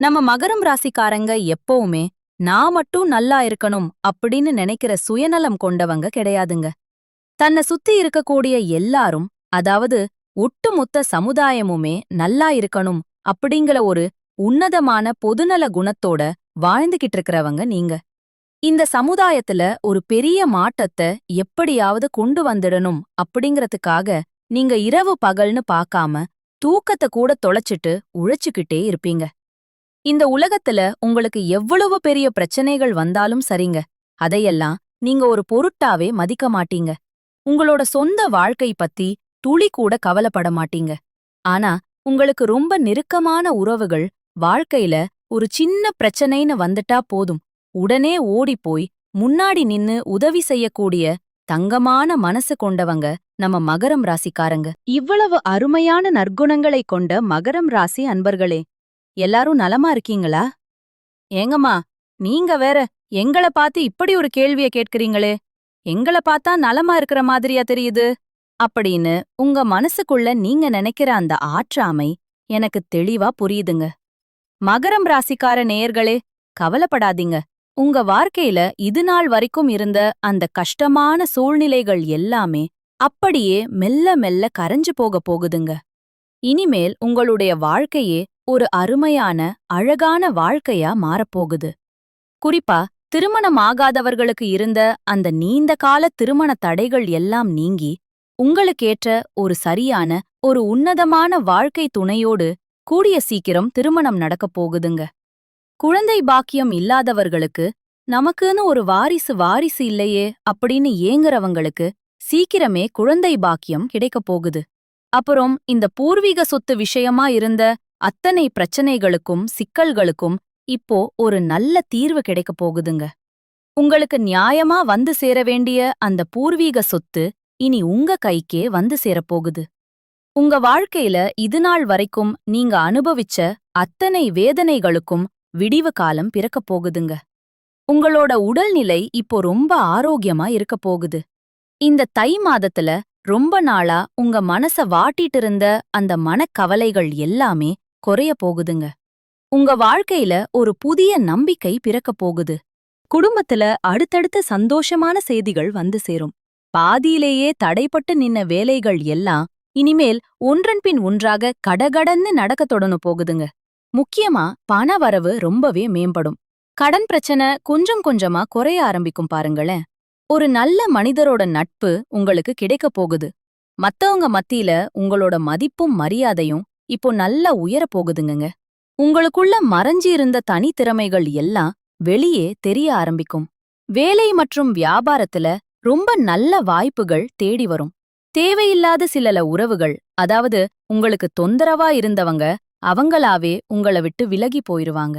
நம்ம மகரம் ராசிக்காரங்க எப்பவுமே நான் மட்டும் நல்லா இருக்கணும் அப்படின்னு நினைக்கிற சுயநலம் கொண்டவங்க கிடையாதுங்க. தன்னை சுத்தி இருக்கக்கூடிய எல்லாரும் அதாவது ஒட்டுமொத்த சமுதாயமுமே நல்லா இருக்கணும் அப்படிங்கிற ஒரு உன்னதமான பொதுநல குணத்தோட வாழ்ந்துகிட்டு இருக்கிறவங்க நீங்க. இந்த சமுதாயத்துல ஒரு பெரிய மாற்றத்தை எப்படியாவது கொண்டு வந்துடணும் அப்படிங்கறதுக்காக நீங்க இரவு பகல்னு பார்க்காம தூக்கத்தை கூட தொலைச்சிட்டு உழைச்சுக்கிட்டே இருப்பீங்க. இந்த உலகத்துல உங்களுக்கு எவ்வளவு பெரிய பிரச்சனைகள் வந்தாலும் சரிங்க. அதையெல்லாம் நீங்க ஒரு பொருட்டாவே மதிக்க மாட்டீங்க. உங்களோட சொந்த வாழ்க்கை பத்தி துளி கூட கவலைப்பட மாட்டீங்க. ஆனா உங்களுக்கு ரொம்ப நெருக்கமான உறவுகள் வாழ்க்கையில ஒரு சின்ன பிரச்சனைன்னு வந்துட்டா போதும். உடனே ஓடிப்போய் முன்னாடி நின்னு உதவி செய்யக்கூடிய தங்கமான மனசு கொண்டவங்க நம்ம மகரம் ராசிக்காரங்க. இவ்வளவு அருமையான நற்குணங்களை கொண்ட மகரம் ராசி அன்பர்களே எல்லாரும் நலமா இருக்கீங்களா? ஏங்கம்மா நீங்க வேற எங்கள பார்த்து இப்படி ஒரு கேள்விய கேட்கறீங்களே. எங்கள பார்த்தா நலமா இருக்கிற மாதிரியா தெரியுது? அப்படின்னு உங்க மனசுக்குள்ள நீங்க நினைக்கிற அந்த ஆற்றாமை எனக்கு தெளிவா புரியுதுங்க. மகரம் ராசிக்கார நேயர்களே கவலைப்படாதீங்க. உங்க வாழ்க்கையில இது நாள் வரைக்கும் இருந்த அந்த கஷ்டமான சூழ்நிலைகள் எல்லாமே அப்படியே மெல்ல மெல்ல கரைஞ்சு போக போகுதுங்க. இனிமேல் உங்களுடைய வாழ்க்கையே ஒரு அருமையான அழகான வாழ்க்கையா மாறப்போகுது. குறிப்பா திருமணம் ஆகாதவர்களுக்கு இருந்த அந்த நீண்ட கால திருமண தடைகள் எல்லாம் நீங்கி உங்களுக்கேற்ற ஒரு சரியான ஒரு உன்னதமான வாழ்க்கை துணையோடு கூடிய சீக்கிரம் திருமணம் நடக்கப் போகுதுங்க. குழந்தை பாக்கியம் இல்லாதவர்களுக்கு நமக்குன்னு ஒரு வாரிசு வாரிசு இல்லையே அப்படின்னு ஏங்குறவங்களுக்கு சீக்கிரமே குழந்தை பாக்கியம் கிடைக்கப் போகுது. அப்புறம் இந்த பூர்வீக சொத்து விஷயமா இருந்த அத்தனை பிரச்சனைகளுக்கும் சிக்கல்களுக்கும் இப்போ ஒரு நல்ல தீர்வு கிடைக்கப் போகுதுங்க. உங்களுக்கு நியாயமா வந்து சேர வேண்டிய அந்த பூர்வீக சொத்து இனி உங்க கைக்கே வந்து சேரப்போகுது உங்க வாழ்க்கையில இதுநாள் வரைக்கும் நீங்க அனுபவிச்ச அத்தனை வேதனைகளுக்கும் விடிவு காலம் பிறக்கப் போகுதுங்க. உங்களோட உடல்நிலை இப்போ ரொம்ப ஆரோக்கியமா இருக்கப் போகுது. இந்த தை மாதத்துல ரொம்ப நாளா உங்க மனச வாட்டிட்டு இருந்த அந்த மனக்கவலைகள் எல்லாமே குறைய போகுதுங்க. உங்க வாழ்க்கையில ஒரு புதிய நம்பிக்கை பிறக்கப் போகுது. குடும்பத்துல அடுத்தடுத்த சந்தோஷமான செய்திகள் வந்து சேரும். பாதியிலேயே தடைப்பட்டு நின்ன வேலைகள் எல்லாம் இனிமேல் ஒன்றன் பின் ஒன்றாக கடகடன்னு நடக்கத் தொடணும் போகுதுங்க. முக்கியமா பண வரவு ரொம்பவே மேம்படும். கடன் பிரச்சனை கொஞ்சம் கொஞ்சமா குறைய ஆரம்பிக்கும் பாருங்களேன். ஒரு நல்ல மனிதரோட நட்பு உங்களுக்கு கிடைக்கப் போகுது. மத்தவங்க மத்தியில உங்களோட மதிப்பும் மரியாதையும் இப்போ நல்லா உயரப் போகுதுங்கங்க. உங்களுக்குள்ள மறைஞ்சி இருந்த தனித்திறமைகள் எல்லாம் வெளியே தெரிய ஆரம்பிக்கும். வேலை மற்றும் வியாபாரத்துல ரொம்ப நல்ல வாய்ப்புகள் தேடி வரும். தேவையில்லாத சிலல உறவுகள் அதாவது உங்களுக்கு தொந்தரவா இருந்தவங்க அவங்களாவே உங்கள விட்டு விலகி போயிருவாங்க.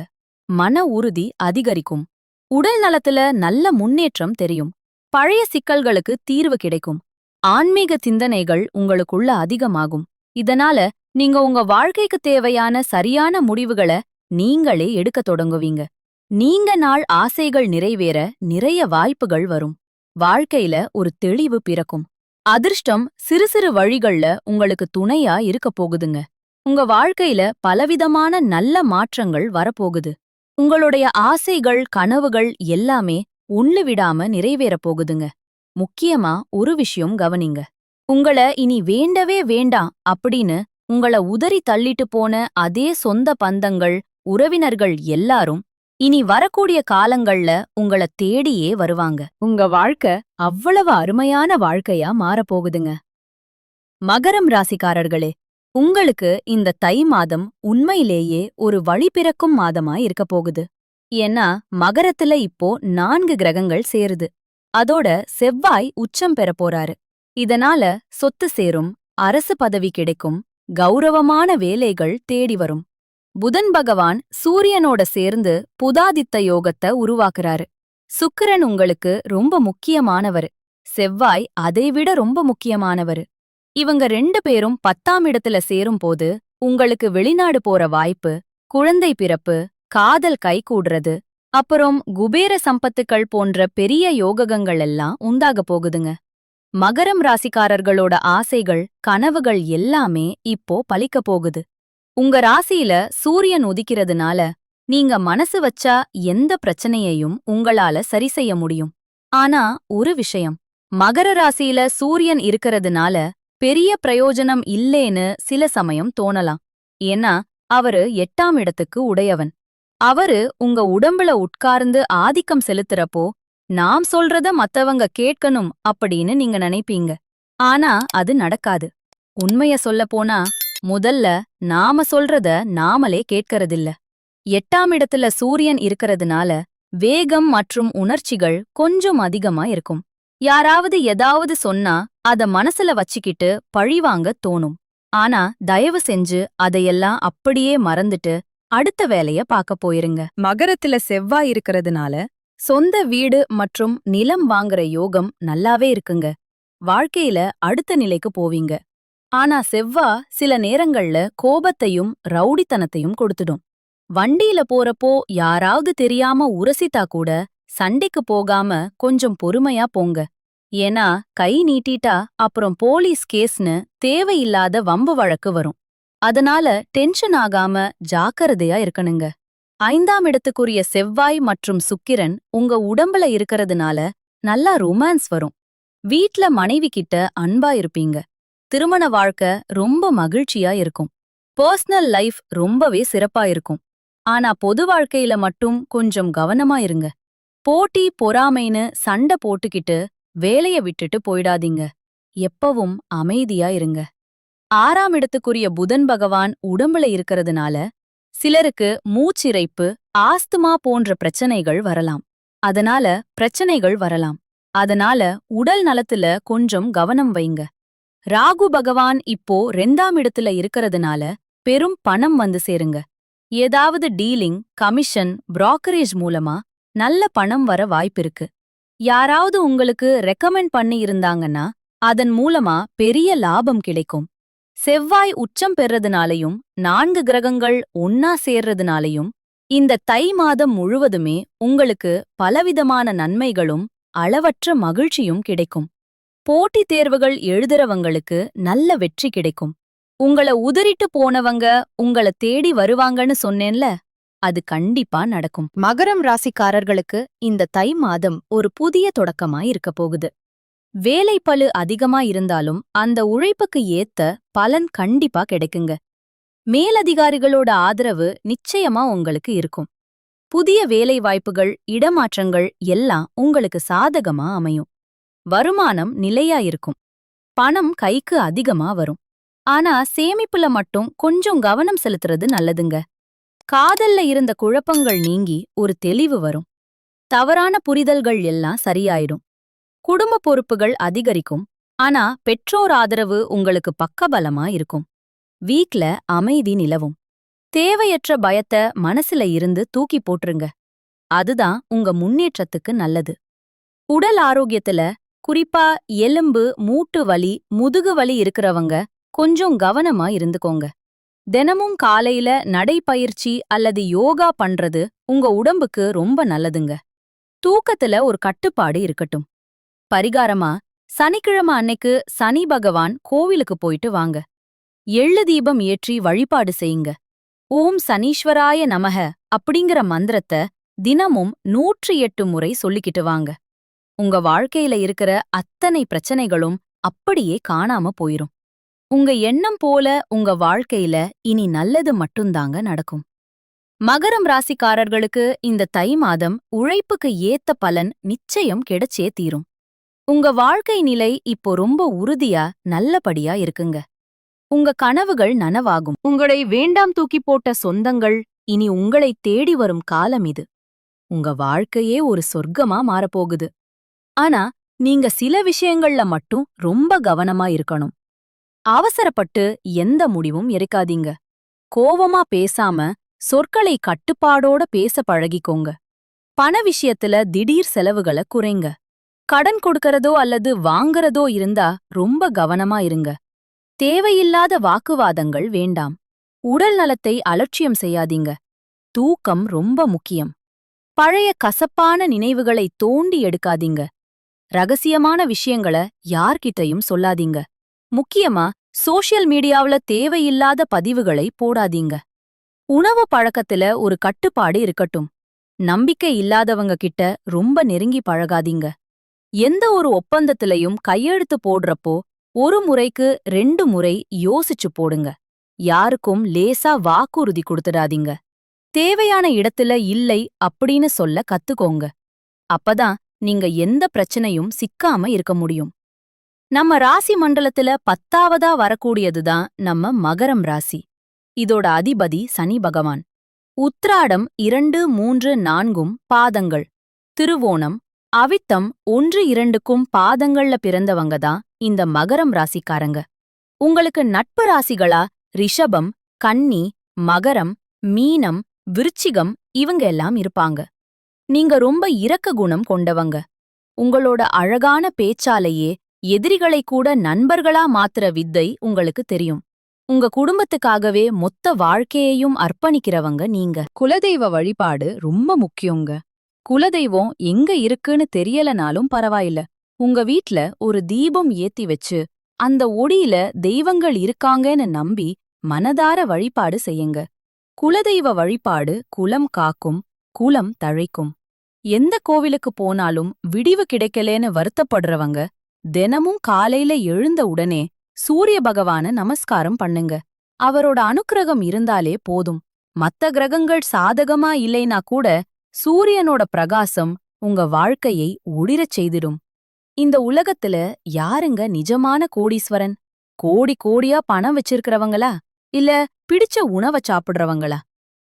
மன உறுதி அதிகரிக்கும். உடல் நலத்துல நல்ல முன்னேற்றம் தெரியும். பழைய சிக்கல்களுக்கு தீர்வு கிடைக்கும். ஆன்மீக சிந்தனைகள் உங்களுக்குள்ள அதிகமாகும். இதனால நீங்க உங்க வாழ்க்கைக்கு தேவையான சரியான முடிவுகளை நீங்களே எடுக்கத் தொடங்குவீங்க. நீங்க நாள் ஆசைகள் நிறைவேற நிறைய வாய்ப்புகள் வரும். வாழ்க்கையில ஒரு தெளிவு பிறக்கும். அதிர்ஷ்டம் சிறு சிறு வழிகள்ல உங்களுக்கு துணையா இருக்கப் போகுதுங்க. உங்க வாழ்க்கையில பலவிதமான நல்ல மாற்றங்கள் வரப்போகுது. உங்களுடைய ஆசைகள் கனவுகள் எல்லாமே ஒண்ணு விடாம நிறைவேறப் போகுதுங்க. முக்கியமா ஒரு விஷயம் கவனிங்க. உங்கள இனி வேண்டவே வேண்டாம் அப்படின்னு உங்கள உதறி தள்ளிட்டு போன அதே சொந்த பந்தங்கள் உறவினர்கள் எல்லாரும் இனி வரக்கூடிய காலங்கள்ல உங்கள தேடியே வருவாங்க. உங்க வாழ்க்கை அவ்வளவு அருமையான வாழ்க்கையா மாறப்போகுதுங்க. மகரம் ராசிக்காரர்களே உங்களுக்கு இந்த தை மாதம் உண்மையிலேயே ஒரு வழி பிறக்கும் மாதமா இருக்கப் போகுது. ஏன்னா மகரத்துல இப்போ நான்கு கிரகங்கள் சேருது. அதோட செவ்வாய் உச்சம் பெறப் போறாரு. இதனால சொத்து சேரும் அரசு பதவி கிடைக்கும் கௌரவமான வேலைகள் தேடி வரும். புதன் பகவான் சூரியனோட சேர்ந்து புதாதித்த யோகத்தை உருவாக்குறாரு. சுக்கிரன் உங்களுக்கு ரொம்ப முக்கியமானவரு. செவ்வாய் அதைவிட ரொம்ப முக்கியமானவரு. இவங்க ரெண்டு பேரும் பத்தாம் இடத்துல சேரும்போது உங்களுக்கு வெளிநாடு போற வாய்ப்பு குழந்தை பிறப்பு காதல் கைகூடுறது அப்புறம் குபேர சம்பத்துக்கள் போன்ற பெரிய யோகங்கள் எல்லாம் உண்டாகப் போகுதுங்க. மகரம் ராசிக்காரர்களோட ஆசைகள் கனவுகள் எல்லாமே இப்போ பலிக்க போகுது. உங்க ராசியில சூரியன் உதிக்கிறதுனால நீங்க மனசு வச்சா எந்த பிரச்சனையையும் உங்களால சரி செய்ய முடியும். ஆனா ஒரு விஷயம் மகர ராசியில சூரியன் இருக்கறதுனால பெரிய பிரயோஜனம் இல்லேன்னு சில சமயம் தோணலாம். ஏன்னா அவரு எட்டாம் இடத்துக்கு உடையவன். அவரு உங்க உடம்புல உட்கார்ந்து ஆதிக்கம் செலுத்துறப்போ நாம் சொல்றத மத்தவங்க கேட்கணும் அப்படின்னு நீங்க நினைப்பீங்க. ஆனா அது நடக்காது. உண்மைய சொல்ல போனா முதல்ல நாம சொல்றத நாமளே கேட்கறதில்ல. எட்டாம் இடத்துல சூரியன் இருக்கறதுனால வேகம் மற்றும் உணர்ச்சிகள் கொஞ்சம் அதிகமா இருக்கும். யாராவது ஏதாவது சொன்னா அத மனசுல வச்சுக்கிட்டு பழிவாங்க தோணும். ஆனா தயவு செஞ்சு அதையெல்லாம் அப்படியே மறந்துட்டு அடுத்த வேலைய பார்க்க போயிருங்க. மகரத்துல செவ்வாய் இருக்கறதுனால சொந்த வீடு மற்றும் நிலம் வாங்குற யோகம் நல்லாவே இருக்குங்க. வாழ்க்கையில அடுத்த நிலைக்கு போவீங்க. ஆனா செவ்வா சில நேரங்கள்ல கோபத்தையும் ரவுடித்தனத்தையும் கொடுத்துடும். வண்டியில போறப்போ யாராவது தெரியாம உரசித்தா கூட சண்டைக்கு போகாம கொஞ்சம் பொறுமையா போங்க. ஏன்னா கை நீட்டிட்டா அப்புறம் போலீஸ் கேஸ்னு தேவையில்லாத வம்பு வழக்கு வரும். அதனால டென்ஷன் ஆகாம ஜாக்கிரதையா இருக்கணுங்க. ஐந்தாம் இடத்துக்குரிய செவ்வாய் மற்றும் சுக்கிரன் உங்க உடம்புல இருக்கறதுனால நல்லா ரொமான்ஸ் வரும். வீட்ல மனைவி கிட்ட அன்பா இருப்பீங்க. திருமண வாழ்க்கை ரொம்ப மகிழ்ச்சியா இருக்கும். பர்சனல் லைஃப் ரொம்பவே சிறப்பா இருக்கும். ஆனா பொது வாழ்க்கையில மட்டும் கொஞ்சம் கவனமா இருங்க. போட்டி பொறாமைன்னு சண்டை போட்டுக்கிட்டு வேலைய விட்டுட்டு போயிடாதீங்க. எப்பவும் அமைதியா இருங்க. ஆறாம் இடத்துக்குரிய புதன் பகவான் உடம்புல இருக்கறதுனால சிலருக்கு மூச்சிறைப்பு ஆஸ்துமா போன்ற பிரச்சனைகள் வரலாம். அதனால பிரச்சனைகள் வரலாம். அதனால உடல் நலத்துல கொஞ்சம் கவனம் வைங்க. ராகு பகவான் இப்போ ரெண்டாம் இடத்துல இருக்கறதுனால பெரும் பணம் வந்து சேருங்க. ஏதாவது டீலிங் கமிஷன் புரோக்கரேஜ் மூலமா நல்ல பணம் வர வாய்ப்பிருக்கு யாராவது உங்களுக்கு ரெக்கமெண்ட் பண்ணி இருந்தாங்கன்னா அதன் மூலமா பெரிய லாபம் கிடைக்கும். செவ்வாய் உச்சம் பெறதுனாலையும் நான்கு கிரகங்கள் ஒன்னா சேர்றதுனாலையும் இந்த தை மாதம் முழுவதுமே உங்களுக்கு பலவிதமான நன்மைகளும் அளவற்ற மகிழ்ச்சியும் கிடைக்கும். போட்டித் தேர்வுகள் எழுதுறவங்களுக்கு நல்ல வெற்றி கிடைக்கும். உங்கள உதறிட்டு போனவங்க உங்கள தேடி வருவாங்கன்னு சொன்னேன்ல அது கண்டிப்பா நடக்கும். மகரம் ராசிக்காரர்களுக்கு இந்த தை மாதம் ஒரு புதிய தொடக்கமா இருக்க போகுது. வேலைப்பழு அதிகமா இருந்தாலும் அந்த உழைப்புக்கு ஏத்த பலன் கண்டிப்பா கிடைக்குங்க. மேலதிகாரிகளோட ஆதரவு நிச்சயமா உங்களுக்கு இருக்கும். புதிய வேலை வாய்ப்புகள் இடமாற்றங்கள் எல்லாம் உங்களுக்கு சாதகமா அமையும். வருமானம் நிலையா இருக்கும். பணம் கைக்கு அதிகமா வரும். ஆனா சேமிப்புல மட்டும் கொஞ்சம் கவனம் செலுத்துறது நல்லதுங்க. காதல்ல இருந்த குழப்பங்கள் நீங்கி ஒரு தெளிவு வரும். தவறான புரிதல்கள் எல்லாம் சரியாயிடும். குடும்ப பொறுப்புகள் அதிகரிக்கும். ஆனா பெற்றோர் ஆதரவு உங்களுக்கு பக்கபலமா இருக்கும். வீட்ல அமைதி நிலவும். தேவையற்ற பயத்த மனசுல இருந்து தூக்கி போட்டுருங்க. அதுதான் உங்க முன்னேற்றத்துக்கு நல்லது. உடல் ஆரோக்கியத்துல குறிப்பா எலும்பு மூட்டு வலி முதுகு வலி இருக்கிறவங்க கொஞ்சம் கவனமா இருந்துக்கோங்க. தினமும் காலையில நடைப்பயிற்சி அல்லது யோகா பண்றது உங்க உடம்புக்கு ரொம்ப நல்லதுங்க. தூக்கத்துல ஒரு கட்டுப்பாடு இருக்கட்டும். பரிகாரமா? சனிக்கிழமை அன்னைக்கு சனி பகவான் கோவிலுக்கு போயிட்டு வாங்க. எள்ளு தீபம் ஏற்றி வழிபாடு செய்யுங்க. ஓம் சனீஸ்வராய நமக அப்படிங்கிற மந்திரத்தை தினமும் நூற்றி எட்டு முறை சொல்லிக்கிட்டு வாங்க. உங்க வாழ்க்கையில இருக்கிற அத்தனை பிரச்சனைகளும் அப்படியே காணாம போயிரும். உங்க எண்ணம் போல உங்க வாழ்க்கையில இனி நல்லது மட்டும்தாங்க நடக்கும். மகரம் ராசிக்காரர்களுக்கு இந்த தை மாதம் உழைப்புக்கு ஏத்த பலன் நிச்சயம் கிடைச்சே தீரும். உங்க வாழ்க்கை நிலை இப்போ ரொம்ப உறுதியா நல்லபடியா இருக்குங்க. உங்க கனவுகள் நனவாகும். உங்களை வேண்டாம் தூக்கி போட்ட சொந்தங்கள் இனி உங்களை தேடி வரும் காலம் இது. உங்க வாழ்க்கையே ஒரு சொர்க்கமா மாறப்போகுது. ஆனா நீங்க சில விஷயங்கள்ல மட்டும் ரொம்ப கவனமா இருக்கணும். அவசரப்பட்டு எந்த முடிவும் எடுக்காதீங்க. கோவமா பேசாம சொற்களை கட்டுப்பாடோட பேச பழகிக்கோங்க. பண விஷயத்துல திடீர் செலவுகளை குறைங்க. கடன் கொடுக்கறதோ அல்லது வாங்கறதோ இருந்தா ரொம்ப கவனமா இருங்க. தேவையில்லாத வாக்குவாதங்கள் வேண்டாம். உடல் நலத்தை அலட்சியம் செய்யாதீங்க. தூக்கம் ரொம்ப முக்கியம். பழைய கசப்பான நினைவுகளை தோண்டி எடுக்காதீங்க. ரகசியமான விஷயங்கள யார்கிட்டயும் சொல்லாதீங்க. முக்கியமா சோஷியல் மீடியாவுல தேவையில்லாத பதிவுகளை போடாதீங்க. உணவு பழக்கத்துல ஒரு கட்டுப்பாடு இருக்கட்டும். நம்பிக்கை இல்லாதவங்க கிட்ட ரொம்ப நெருங்கி பழகாதீங்க. எந்த ஒரு ஒப்பந்தத்திலையும் கையெழுத்து போடுறப்போ ஒரு முறைக்கு ரெண்டு முறை யோசிச்சு போடுங்க. யாருக்கும் லேசா வாக்குறுதி கொடுத்துடாதீங்க. தேவையான இடத்துல இல்லை அப்படின்னு சொல்ல கத்துக்கோங்க. அப்பதான் நீங்க எந்த பிரச்சனையும் சிக்காம இருக்க முடியும். நம்ம ராசி மண்டலத்துல பத்தாவதா வரக்கூடியதுதான் நம்ம மகரம் ராசி. இதோட அதிபதி சனி பகவான். உத்ராடம் இரண்டு மூன்று நான்கும் பாதங்கள். திருவோணம் அவித்தம் ஒன்று இரண்டுக்கும் பாதங்கள்ல பிறந்தவங்க தான் இந்த மகரம் ராசிக்காரங்க. உங்களுக்கு நட்பு ராசிகளா? ரிஷபம் கன்னி மகரம் மீனம் விருச்சிகம் இவங்க எல்லாம் இருப்பாங்க. நீங்க ரொம்ப இரக்க குணம் கொண்டவங்க. உங்களோட அழகான பேச்சாலேயே எதிரிகளை கூட நண்பர்களா மாத்துற வித்தை உங்களுக்கு தெரியும். உங்க குடும்பத்துக்காகவே மொத்த வாழ்க்கையையும் அர்ப்பணிக்கிறவங்க நீங்க. குலதெய்வ வழிபாடு ரொம்ப முக்கியங்க. குலதெய்வம் எங்க இருக்குன்னு தெரியலனாலும் பரவாயில்ல. உங்க வீட்ல ஒரு தீபம் ஏத்தி வச்சு அந்த ஒடியில தெய்வங்கள் இருக்காங்கன்னு நம்பி மனதார வழிபாடு செய்யுங்க. குலதெய்வ வழிபாடு குலம் காக்கும் குலம் தழைக்கும். எந்த கோவிலுக்கு போனாலும் விடிவு கிடைக்கலேன்னு வருத்தப்படுறவங்க தினமும் காலையில எழுந்த உடனே சூரிய பகவான நமஸ்காரம் பண்ணுங்க. அவரோட அனுக்கிரகம் இருந்தாலே போதும். மத்த கிரகங்கள் சாதகமா இல்லைனா கூட சூரியனோட பிரகாசம் உங்க வாழ்க்கையை ஒளிரச் செய்திடும். இந்த உலகத்துல யாருங்க நிஜமான கோடீஸ்வரன்? கோடி கோடியா பணம் வச்சிருக்கிறவங்களா? இல்ல பிடிச்ச உணவ சாப்பிடுறவங்களா?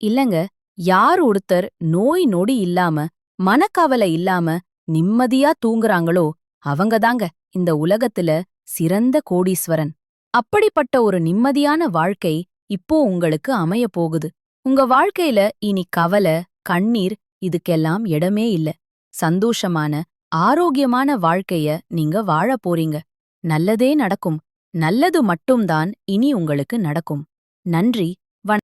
இல்லங்க யார் ஒருத்தர் நோய் நொடி இல்லாம மனக்கவலை இல்லாம நிம்மதியா தூங்குறாங்களோ அவங்கதாங்க இந்த உலகத்துல சிறந்த கோடீஸ்வரன். அப்படிப்பட்ட ஒரு நிம்மதியான வாழ்க்கை இப்போ உங்களுக்கு அமைய போகுது. உங்க வாழ்க்கையில இனி கவலை கண்ணீர் இதுக்கெல்லாம் இடமே இல்ல. சந்தோஷமான ஆரோக்கியமான வாழ்க்கைய நீங்க வாழ போறீங்க. நல்லதே நடக்கும். நல்லது மட்டும்தான் இனி உங்களுக்கு நடக்கும். நன்றி.